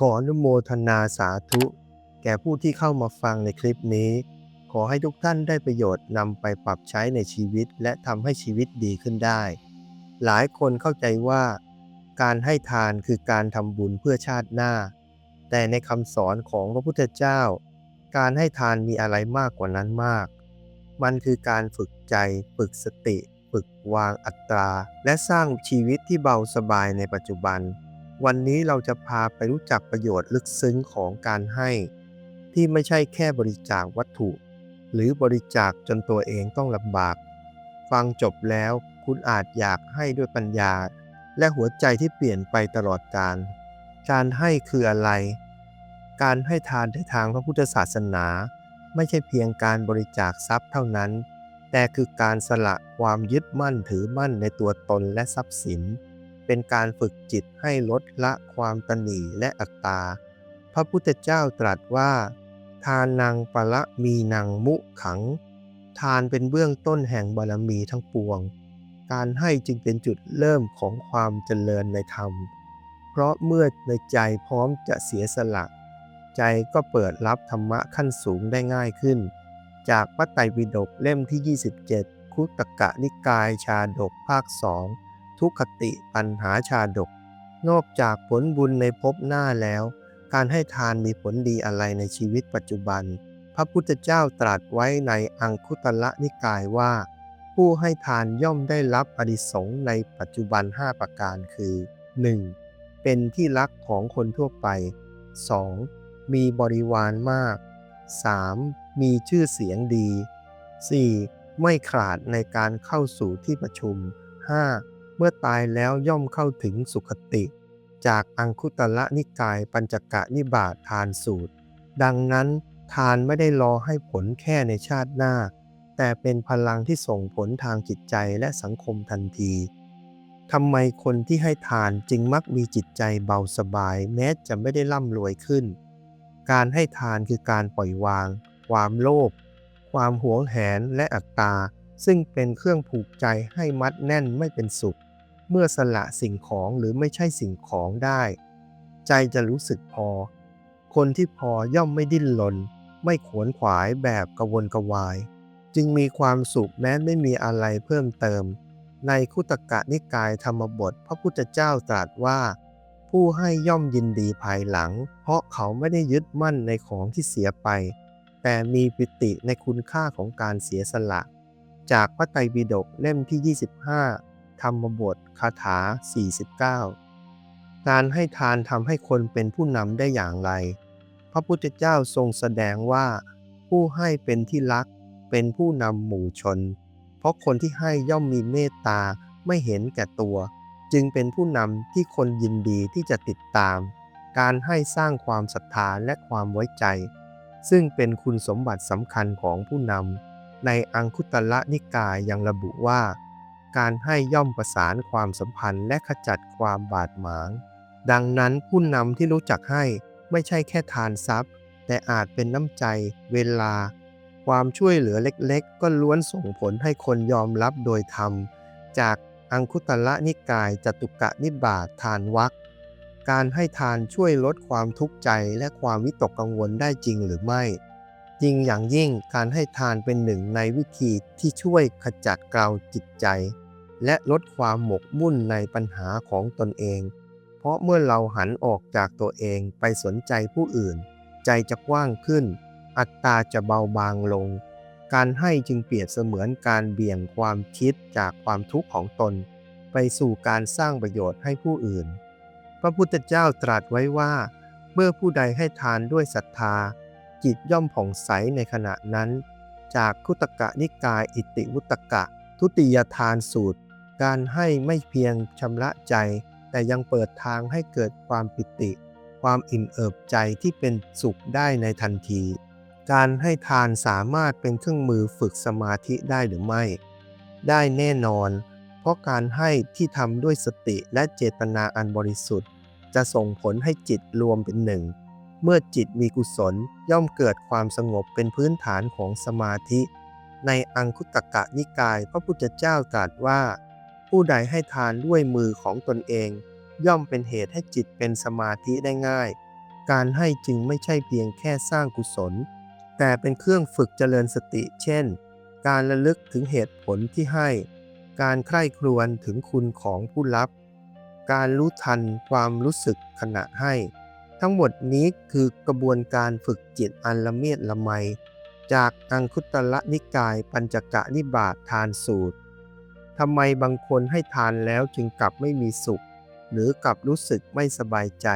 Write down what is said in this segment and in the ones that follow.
ขออนุโมทนาสาธุ แก่ผู้ที่เข้ามาฟังในคลิปนี้ ขอให้ทุกท่านได้ประโยชน์นำไปปรับใช้ในชีวิตและทำให้ชีวิตดีขึ้นได้ หลายคนเข้าใจว่า การให้ทานคือการทำบุญเพื่อชาติหน้า แต่ในคำสอนของพระพุทธเจ้า การให้ทานมีอะไรมากกว่านั้นมาก มันคือการฝึกใจ ฝึกสติ ฝึกวางอัตรา และสร้างชีวิตที่เบาสบายในปัจจุบัน วันนี้เราจะพาไปรู้จักประโยชน์ลึกซึ้งของการให้ ที่ไม่ใช่แค่บริจาควัตถุ หรือบริจาคจนตัวเองต้องลำบาก ฟังจบแล้วคุณอาจอยากให้ด้วยปัญญา และหัวใจที่เปลี่ยนไปตลอดกาลการให้คืออะไร การให้ทานในทางพระพุทธศาสนา ไม่ใช่เพียงการบริจาคทรัพย์เท่านั้น แต่คือการสละความยึดมั่นถือมั่นในตัวตนและทรัพย์สิน เป็นการฝึกจิตให้ลดละความตนีและอัตตา พระพุทธเจ้าตรัสว่า ทานนางปะละมีนางมุขัง ทานเป็นเบื้องต้นแห่งบารมีทั้งปวง การให้จึงเป็นจุดเริ่มของความเจริญในธรรม เพราะเมื่อในใจพร้อมจะเสียสละ ใจก็เปิดรับธรรมะขั้นสูงได้ง่ายขึ้น จากพระไตรปิฎกเล่มที่ 27 คุตกะนิกายชาดกภาคสอง ทุกขติปัญหาชาดก นอกจากผลบุญในภพหน้าแล้ว การให้ทานมีผลดีอะไรในชีวิตปัจจุบัน พระพุทธเจ้าตรัสไว้ในอังคุตละนิกายว่า ผู้ให้ทานย่อมได้รับอดิสงในปัจจุบัน 5 ประการคือ 1. เป็นที่รักของคนทั่วไป 2. มีบริวารมาก 3. มีชื่อเสียงดี 4. ไม่ขาดในการเข้าสู่ที่ประชุม 5. เมื่อตายแล้วย่อมเข้าถึงสุคติ จากอังคุตละนิกายปัญจกะนิบาตทานสูตร ดังนั้นทานไม่ได้รอให้ผลแค่ในชาติหน้า แต่เป็นพลังที่ส่งผลทางจิตใจและสังคมทันทีทำไมคนที่ให้ทานจึงมักมีจิตใจเบาสบาย แม้จะไม่ได้ร่ำรวยขึ้น การให้ทานคือการปล่อยวาง ความโลภความหวงแหนและอัตตา ซึ่งเป็นเครื่องผูกใจให้มัดแน่นไม่เป็นสุข เมื่อสละสิ่งของหรือไม่ใช่สิ่งของได้ ใจจะรู้สึกพอ คนที่พอย่อมไม่ดิ้นรนไม่ขวนขวายแบบกระวนกระวาย จึงมีความสุขแม้ไม่มีอะไรเพิ่มเติม ในคุตกะนิกายธรรมบทพระพุทธเจ้าตรัสว่า ผู้ให้ย่อมยินดีภายหลัง เพราะเขาไม่ได้ยึดมั่นในของที่เสียไป แต่มีปิติในคุณค่าของการเสียสละ จากพระไตรปิฎกเล่มที่ 25 ธรรมบทคาถา 49 การให้ทานทำให้คนเป็นผู้นำได้อย่างไร พระพุทธเจ้าทรงแสดงว่า ผู้ให้เป็นที่รัก เป็นผู้นำหมู่ชน เพราะคนที่ให้ย่อมมีเมตตาไม่เห็นแก่ตัว จึงเป็นผู้นำที่คนยินดีที่จะติดตาม การให้สร้างความศรัทธาและความไว้ใจ ซึ่งเป็นคุณสมบัติสำคัญของผู้นำในอังคุตละนิกายยังระบุว่า การให้ย่อมประสานความสัมพันธ์และขจัดความบาดหมาง ดังนั้นผู้นำที่รู้จักให้ไม่ใช่แค่ทานทรัพย์ แต่อาจเป็นน้ำใจ เวลา ความช่วยเหลือเล็กๆ ก็ล้วนส่งผลให้คนยอมรับโดยธรรม จากอังคุตละนิกายจตุกะนิบาตทานวักการให้ทานช่วยลดความทุกข์ใจและความวิตกกังวลได้จริงหรือไม่ จริงอย่างยิ่งการให้ทานเป็นหนึ่งในวิธีที่ช่วยขจัดเกลาจิตใจ และลดความหมกมุ่นในปัญหาของตนเอง เพราะเมื่อเราหันออกจากตัวเองไปสนใจผู้อื่น ใจจะกว้างขึ้น อัตตาจะเบาบางลง การให้จึงเปรียบเสมือนการเบี่ยงความคิดจากความทุกข์ของตน ไปสู่การสร้างประโยชน์ให้ผู้อื่น พระพุทธเจ้าตรัสไว้ว่า เมื่อผู้ใดให้ทานด้วยศรัทธา จิตย่อมผ่องใสในขณะนั้น จากคุตกะนิกายอิติวุตกะ ทุติยทานสูตร การให้ไม่เพียงชำระใจ แต่ยังเปิดทางให้เกิดความปิติ ความอิ่มเอิบใจที่เป็นสุขได้ในทันที การให้ทานสามารถเป็นเครื่องมือฝึกสมาธิได้หรือไม่ ได้แน่นอน เพราะการให้ที่ทำด้วยสติและเจตนาอันบริสุทธิ์ จะส่งผลให้จิตรวมเป็นหนึ่ง เมื่อจิตมีกุศลย่อมเกิดความสงบเป็นพื้นฐานของสมาธิ ในอังคุตกะนิกายพระพุทธเจ้าตรัสว่า ผู้ใดให้ทานด้วยมือของตนเอง ย่อมเป็นเหตุให้จิตเป็นสมาธิได้ง่าย การให้จึงไม่ใช่เพียงแค่สร้างกุศล แต่เป็นเครื่องฝึกเจริญสติ เช่น การระลึกถึงเหตุผลที่ให้ การใคร่ครวญถึงคุณของผู้รับ การรู้ทันความรู้สึกขณะให้ ทั้งหมดนี้คือกระบวนการฝึกจิตอันละเมียดละไม จากอังคุตระนิกายปัญจกะนิบาตทานสูตร ทำไมบางคนให้ทานแล้วจึงกลับไม่มีสุข หรือกลับรู้สึกไม่สบายใจ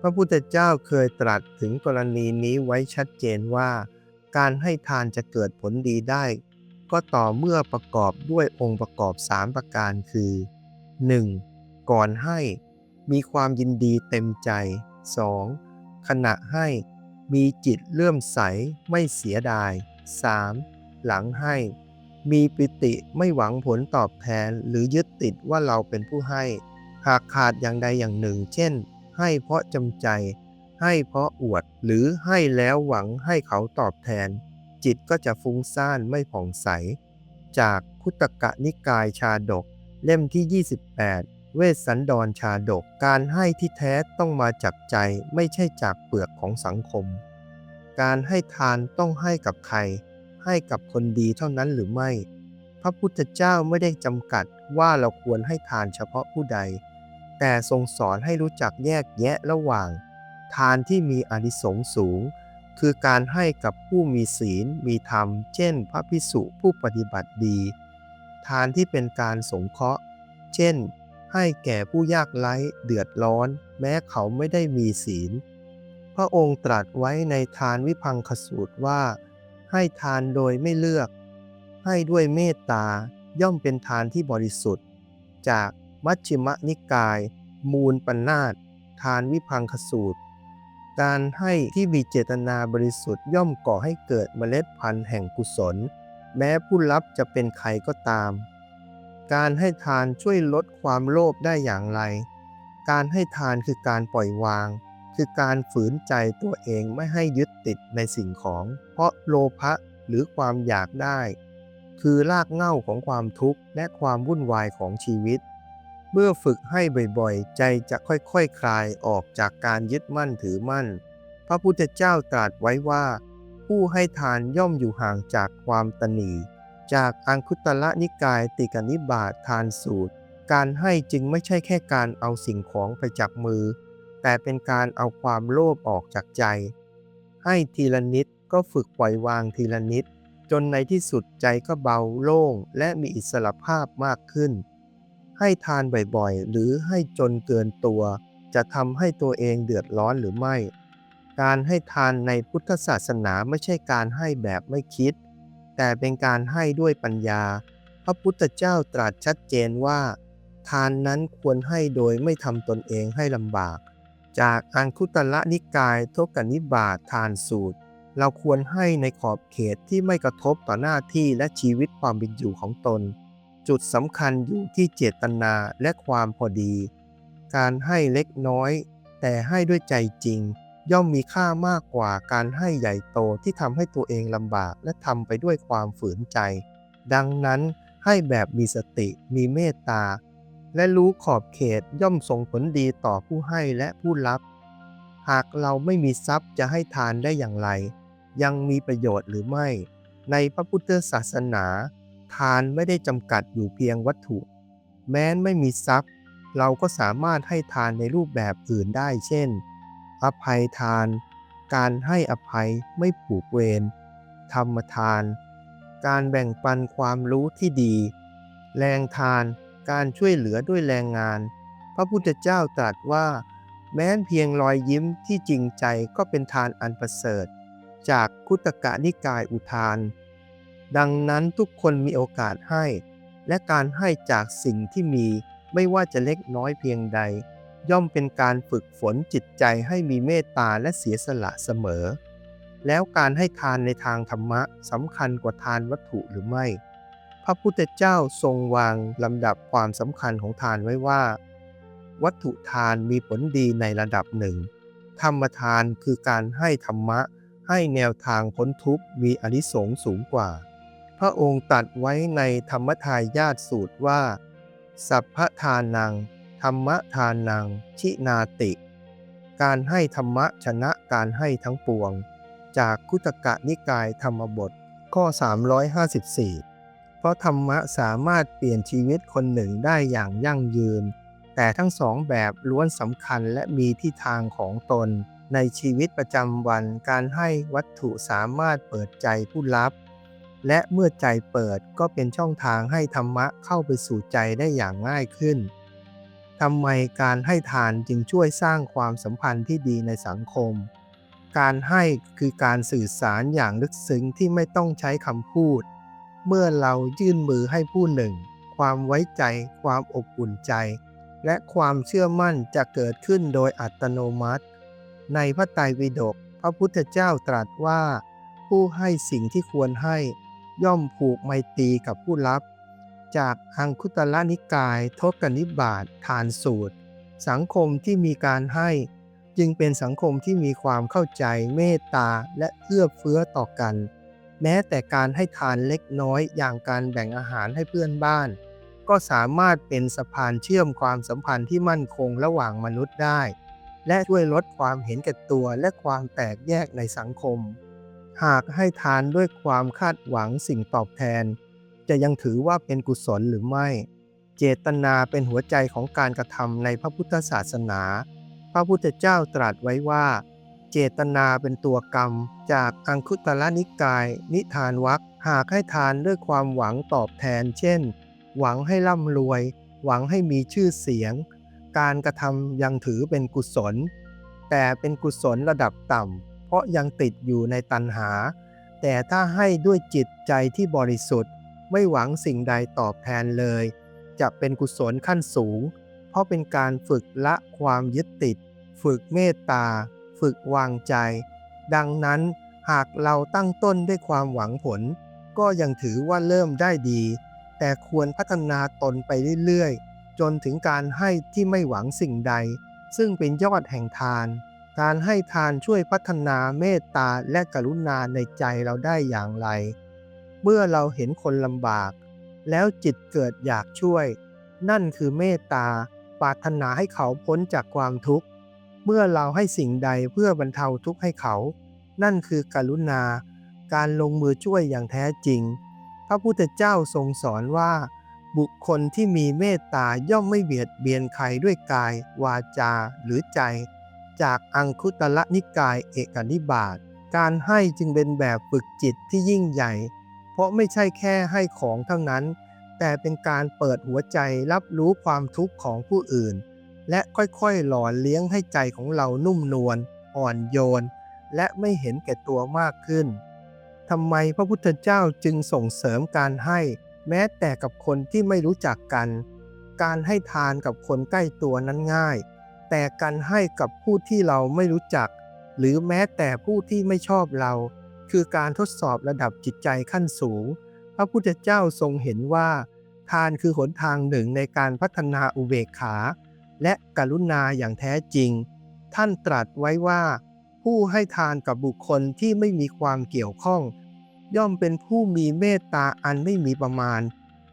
พระพุทธเจ้าเคยตรัสถึงกรณีนี้ไว้ชัดเจนว่า การให้ทานจะเกิดผลดีได้ ก็ต่อเมื่อประกอบด้วยองค์ประกอบ 3 ประการคือ 1. ก่อนให้มีความยินดีเต็มใจ 2. ขณะให้มีจิตเลื่อมใสไม่เสียดาย 3. หลังให้ มีปิติไม่หวังผลตอบแทนหรือยึดติดว่าเราเป็นผู้ให้ หากขาดอย่างใดอย่างหนึ่ง เช่น ให้เพราะจำใจ ให้เพราะอวด หรือให้แล้วหวังให้เขาตอบแทน จิตก็จะฟุ้งซ่านไม่ผ่องใส จากคุตกะนิกายชาดก เล่มที่ 28 เวสสันดรชาดก การให้ที่แท้ต้องมาจากใจไม่ใช่จากเปลือกของสังคม การให้ทานต้องให้กับใคร ให้กับคนดีเท่านั้นหรือไม่ พระพุทธเจ้าไม่ได้จำกัดว่าเราควรให้ทานเฉพาะผู้ใด แต่ทรงสอนให้รู้จักแยกแยะระหว่าง ทานที่มีอนิสงส์สูง คือการให้กับผู้มีศีลมีธรรม เช่น พระพิสุผู้ปฏิบัติดี ทานที่เป็นการสงเคราะห์ เช่น ให้แก่ผู้ยากไร้เดือดร้อน แม้เขาไม่ได้มีศีล พระองค์ตรัสไว้ในทานวิพังคสูตรว่า ให้ทานโดยไม่เลือก ให้ด้วยเมตตาย่อมเป็นทานที่บริสุทธิ์ จากมัชฌิมนิกาย มูลปัญนาตทานวิพังคสูตร การให้ที่มีเจตนาบริสุทธิ์ย่อมก่อให้เกิดเมล็ดพันธุ์แห่งกุศล แม้ผู้รับจะเป็นใครก็ตาม การให้ทานช่วยลดความโลภได้อย่างไร การให้ทานคือการปล่อยวาง คือการฝืนใจตัวเองไม่ให้ยึดติดในสิ่งของ เพราะโลภะหรือความอยากได้ คือรากเหง้าของความทุกข์และความวุ่นวายของชีวิต เมื่อฝึกให้บ่อยๆ ใจจะค่อยๆคคลายออกจากการยึดมั่นถือมั่น พระพุทธเจ้าตรัสไว้ว่า ผู้ให้ทานย่อมอยู่ห่างจากความตนีจากอังคุตระนิกายติกนิบาตทานสูตร การให้จึงไม่ใช่แค่การเอาสิ่งของไปจากมือ แต่เป็นการเอาความโลภออกจากใจ ให้ทีละนิดก็ฝึกปล่อยวางทีละนิด จนในที่สุดใจก็เบาโล่งและมีอิสระภาพมากขึ้น ให้ทานบ่อยๆ หรือให้จนเกินตัว จะทำให้ตัวเองเดือดร้อนหรือไม่ การให้ทานในพุทธศาสนาไม่ใช่การให้แบบไม่คิด แต่เป็นการให้ด้วยปัญญา พระพุทธเจ้าตรัสชัดเจนว่า ทานนั้นควรให้โดยไม่ทำตนเองให้ลำบาก จากอังคุตระนิกายทกนิบาตทานสูตร เราควรให้ในขอบเขตที่ไม่กระทบต่อหน้าที่และชีวิตความเป็นอยู่ของตน จุดสำคัญอยู่ที่เจตนาและความพอดี การให้เล็กน้อย แต่ให้ด้วยใจจริง ย่อมมีค่ามากกว่าการให้ใหญ่โตที่ทำให้ตัวเองลำบากและทำไปด้วยความฝืนใจ ดังนั้นให้แบบมีสติมีเมตตา และรู้ขอบเขตย่อมส่งผลดีต่อผู้ให้และผู้รับ หากเราไม่มีทรัพย์จะให้ทานได้อย่างไร ยังมีประโยชน์หรือไม่ ในพระพุทธศาสนา ทานไม่ได้จำกัดอยู่เพียงวัตถุ แม้นไม่มีทรัพย์ เราก็สามารถให้ทานในรูปแบบอื่นได้เช่น อภัยทาน การให้อภัยไม่ผูกเวรธรรมทาน การแบ่งปันความรู้ที่ดี แรงทาน การช่วยเหลือด้วยแรงงาน พระพุทธเจ้าตรัสว่า แม้นเพียงรอยยิ้มที่จริงใจก็เป็นทานอันประเสริฐ จากคุตกะนิกายอุทาน ดังนั้นทุกคนมีโอกาสให้ และการให้จากสิ่งที่มีไม่ว่าจะเล็กน้อยเพียงใด ย่อมเป็นการฝึกฝนจิตใจให้มีเมตตาและเสียสละเสมอ แล้วการให้ทานในทางธรรมะสำคัญกว่าทานวัตถุหรือไม่ ระพุทธเจ้าทรงวางลำดับความสำคัญของทานไว้ว่า วัตถุทานมีผลดีในระดับหนึ่ง ธรรมทานคือการให้ธรรมะ ให้แนวทางพ้นทุกข์มีอนิสงส์สูงกว่า พระองค์ตรัสไว้ในธรรมทายาตสูตรว่า สัพพทานัง ธรรมทานัง ชินาติ การให้ธรรมะชนะการให้ทั้งปวง จากคุตกะนิกายธรรมบทข้อ 354 ราะธรรมะสามารถเปลี่ยนชีวิตคนหนึ่งได้อย่างยั่งยืน แต่ทั้งสองแบบล้วนสำคัญและมีที่ทางของตน ในชีวิตประจำวันการให้วัตถุสามารถเปิดใจผู้รับ และเมื่อใจเปิดก็เป็นช่องทางให้ธรรมะเข้าไปสู่ใจได้อย่างง่ายขึ้นทำไมการให้ทานจึงช่วยสร้างความสัมพันธ์ที่ดีในสังคม การให้คือการสื่อสารอย่างลึกซึ้งที่ไม่ต้องใช้คำพูด เมื่อเรายื่นมือให้ผู้หนึ่ง ความไว้ใจ ความอบอุ่นใจ และความเชื่อมั่นจะเกิดขึ้นโดยอัตโนมัติ ในพระไตรปิฎกพระพุทธเจ้าตรัสว่า ผู้ให้สิ่งที่ควรให้ ย่อมผูกไมตรีกับผู้รับ จากอังคุตละนิกายทกนิบาตฐานสูตร สังคมที่มีการให้ จึงเป็นสังคมที่มีความเข้าใจเมตตาและเอื้อเฟื้อต่อกัน แม้แต่การให้ทานเล็กน้อยอย่างการแบ่งอาหารให้เพื่อนบ้าน ก็สามารถเป็นสะพานเชื่อมความสัมพันธ์ที่มั่นคงระหว่างมนุษย์ได้ และช่วยลดความเห็นแก่ตัวและความแตกแยกในสังคม หากให้ทานด้วยความคาดหวังสิ่งตอบแทน จะยังถือว่าเป็นกุศลหรือไม่ เจตนาเป็นหัวใจของการกระทำในพระพุทธศาสนา พระพุทธเจ้าตรัสไว้ว่า เจตนาเป็นตัวกรรม จากอังคุตละนิกาย นิทานวักหากให้ทานด้วยความหวังตอบแทน เช่น หวังให้ร่ำรวย หวังให้มีชื่อเสียง การกระทำยังถือเป็นกุศล แต่เป็นกุศลระดับต่ำเพราะยังติดอยู่ในตัณหา แต่ถ้าให้ด้วยจิตใจที่บริสุทธิ์ ไม่หวังสิ่งใดตอบแทนเลย จะเป็นกุศลขั้นสูง เพราะเป็นการฝึกละความยึดติด ฝึกเมตตา ฝึกวางใจ ดังนั้นหากเราตั้งต้นด้วยความหวังผล ก็ยังถือว่าเริ่มได้ดี แต่ควรพัฒนาตนไปเรื่อยๆ จนถึงการให้ที่ไม่หวังสิ่งใด ซึ่งเป็นยอดแห่งทาน การให้ทานช่วยพัฒนาเมตตาและกรุณาในใจเราได้อย่างไร เมื่อเราเห็นคนลำบาก แล้วจิตเกิดอยากช่วย นั่นคือเมตตาปรารถนาให้เขาพ้นจากความทุกข์ เมื่อเราให้สิ่งใดเพื่อบรรเทาทุกข์ให้เขา นั่นคือกรุณา การลงมือช่วยอย่างแท้จริง พระพุทธเจ้าทรงสอนว่า บุคคลที่มีเมตตาย่อมไม่เบียดเบียนใครด้วยกาย วาจาหรือใจ จากอังคุตละนิกายเอกนิบาตการให้จึงเป็นแบบฝึกจิตที่ยิ่งใหญ่ เพราะไม่ใช่แค่ให้ของเท่านั้น แต่เป็นการเปิดหัวใจรับรู้ความทุกข์ของผู้อื่น และค่อยๆ หล่อเลี้ยงให้ใจของเรานุ่มนวลอ่อนโยน และไม่เห็นแก่ตัวมากขึ้นทำไมพระพุทธเจ้าจึงส่งเสริมการให้แม้แต่กับคนที่ไม่รู้จักกัน การให้ทานกับคนใกล้ตัวนั้นง่าย แต่การให้กับผู้ที่เราไม่รู้จัก หรือแม้แต่ผู้ที่ไม่ชอบเรา คือการทดสอบระดับจิตใจขั้นสูง พระพุทธเจ้าทรงเห็นว่า ทานคือหนทางหนึ่งในการพัฒนาอุเบกขา และกรุณาอย่างแท้จริง ท่านตรัสไว้ว่า ผู้ให้ทานกับบุคคลที่ไม่มีความเกี่ยวข้อง ย่อมเป็นผู้มีเมตตาอันไม่มีประมาณ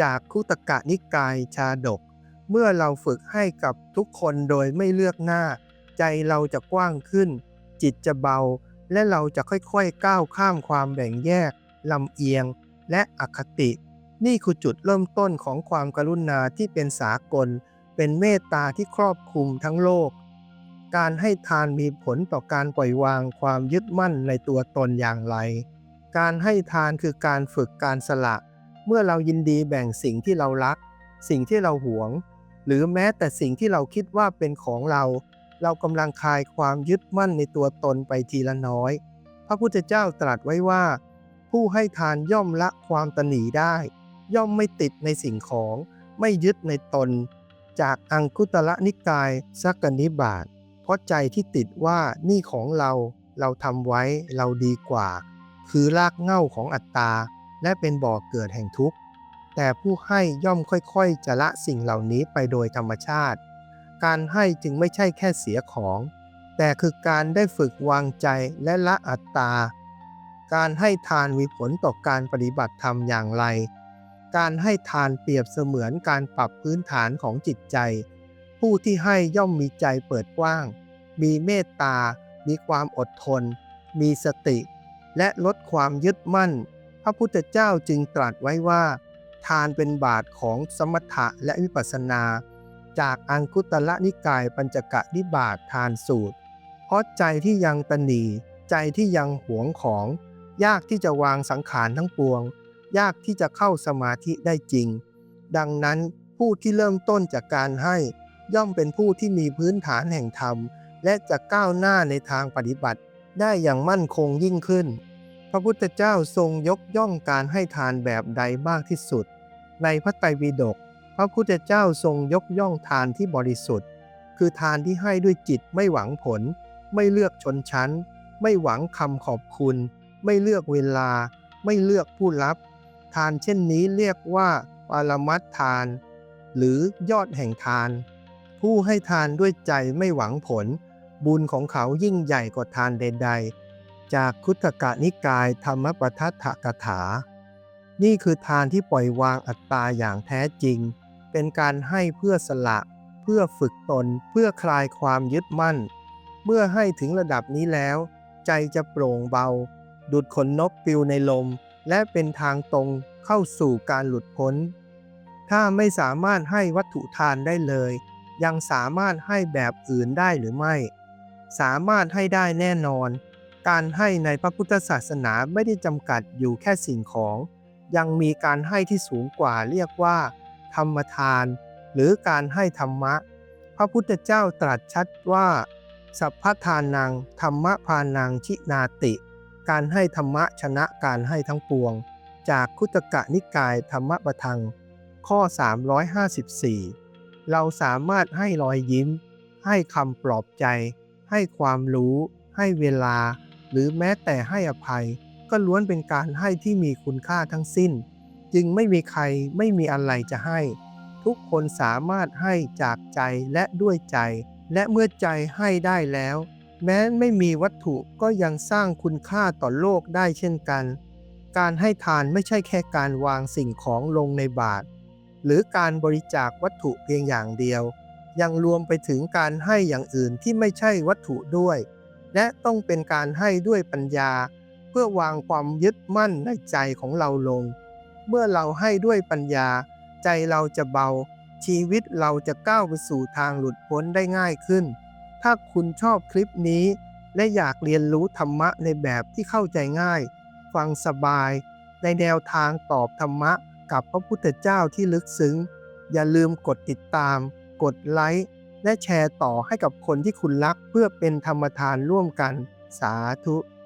จากคุตกะนิกายชาดก เมื่อเราฝึกให้กับทุกคนโดยไม่เลือกหน้า ใจเราจะกว้างขึ้น จิตจะเบา และเราจะค่อยๆก้าวข้ามความแบ่งแยกลำเอียง และอคติ นี่คือจุดเริ่มต้นของความกรุณาที่เป็นสากล เป็นเมตตาที่ครอบคลุมทั้งโลก การให้ทานมีผลต่อการปล่อยวางความยึดมั่นในตัวตนอย่างไร การให้ทานคือการฝึกการสละ เมื่อเรายินดีแบ่งสิ่งที่เรารัก สิ่งที่เราหวง หรือแม้แต่สิ่งที่เราคิดว่าเป็นของเรา เรากำลังคลายความยึดมั่นในตัวตนไปทีละน้อย พระพุทธเจ้าตรัสไว้ว่า ผู้ให้ทานย่อมละความตนีได้ ย่อมไม่ติดในสิ่งของ ไม่ยึดในตน จากอังคุตละนิกายสักกนิบาตเพราะใจที่ติดว่านี่ของเราเราทำไว้เราดีกว่า คือรากเง้าของอัตตา และเป็นบ่อเกิดแห่งทุกข์ แต่ผู้ให้ย่อมค่อยๆ จะละสิ่งเหล่านี้ไปโดยธรรมชาติ การให้จึงไม่ใช่แค่เสียของ แต่คือการได้ฝึกวางใจและละอัตตา การให้ทานมีผลต่อการปฏิบัติธรรมอย่างไร การให้ทานเปรียบเสมือนการปรับพื้นฐานของจิตใจ ผู้ที่ให้ย่อมมีใจเปิดกว้าง มีเมตตา มีความอดทน มีสติ และลดความยึดมั่น พระพุทธเจ้าจึงตรัสไว้ว่า ทานเป็นบาทของสมถะและวิปัสสนา จากอังคุตละนิกายปัญจกะนิบาตทานสูตร เพราะใจที่ยังตนีใจที่ยังหวงของ ยากที่จะวางสังขารทั้งปวง ยากที่จะเข้าสมาธิได้จริง ดังนั้นผู้ที่เริ่มต้นจากการให้ ย่อมเป็นผู้ที่มีพื้นฐานแห่งธรรม และจะก้าวหน้าในทางปฏิบัติ ได้อย่างมั่นคงยิ่งขึ้น พระพุทธเจ้าทรงยกย่องการให้ทานแบบใดมากที่สุด ในพระไตรปิฎกพระพุทธเจ้าทรงยกย่องทานที่บริสุทธิ์ คือทานที่ให้ด้วยจิตไม่หวังผล ไม่เลือกชนชั้น ไม่หวังคำขอบคุณ ไม่เลือกเวลา ไม่เลือกผู้รับ ทานเช่นนี้เรียกว่าปารมัตทาน หรือยอดแห่งทาน ผู้ให้ทานด้วยใจไม่หวังผล บุญของเขายิ่งใหญ่กว่าทานใด ๆ จากคุตกะนิกายธรรมปทัฏฐกถา นี่คือทานที่ปล่อยวางอัตตาอย่างแท้จริง เป็นการให้เพื่อสละ เพื่อฝึกตน เพื่อคลายความยึดมั่น เมื่อให้ถึงระดับนี้แล้ว ใจจะโปร่งเบา ดุดขนนกปิวในลม และเป็นทางตรงเข้าสู่การหลุดพ้น ถ้าไม่สามารถให้วัตถุทานได้เลย ยังสามารถให้แบบอื่นได้หรือไม่ สามารถให้ได้แน่นอน การให้ในพระพุทธศาสนาไม่ได้จำกัดอยู่แค่สิ่งของ ยังมีการให้ที่สูงกว่าเรียกว่า ธรรมทาน หรือการให้ธรรมะ พระพุทธเจ้าตรัสชัดว่า สัพพทานัง ธรรมะพานังชินาติ การให้ธรรมะชนะการให้ทั้งปวง จากคุตกะนิกายธรรมประทัง ข้อ 354 เราสามารถให้รอยยิ้ม ให้คำปลอบใจ ให้ความรู้ ให้เวลา หรือแม้แต่ให้อภัย ก็ล้วนเป็นการให้ที่มีคุณค่าทั้งสิ้น จึงไม่มีใครไม่มีอะไรจะให้ ทุกคนสามารถให้จากใจและด้วยใจ และเมื่อใจให้ได้แล้ว แม้ไม่มีวัตถุก็ยังสร้างคุณค่าต่อโลกได้เช่นกัน การให้ทานไม่ใช่แค่การวางสิ่งของลงในบาตรหรือการบริจาควัตถุเพียงอย่างเดียว ยังรวมไปถึงการให้อย่างอื่นที่ไม่ใช่วัตถุด้วย และต้องเป็นการให้ด้วยปัญญา เพื่อวางความยึดมั่นในใจของเราลง เมื่อเราให้ด้วยปัญญา ใจเราจะเบา ชีวิตเราจะก้าวไปสู่ทางหลุดพ้นได้ง่ายขึ้น ถ้าคุณชอบคลิปนี้ และอยากเรียนรู้ธรรมะในแบบที่เข้าใจง่าย ฟังสบาย ในแนวทางตอบธรรมะกับพระพุทธเจ้าที่ลึกซึ้ง อย่าลืมกดติดตาม กดไลค์ และแชร์ต่อให้กับคนที่คุณรักเพื่อเป็นธรรมทานร่วมกัน สาธุ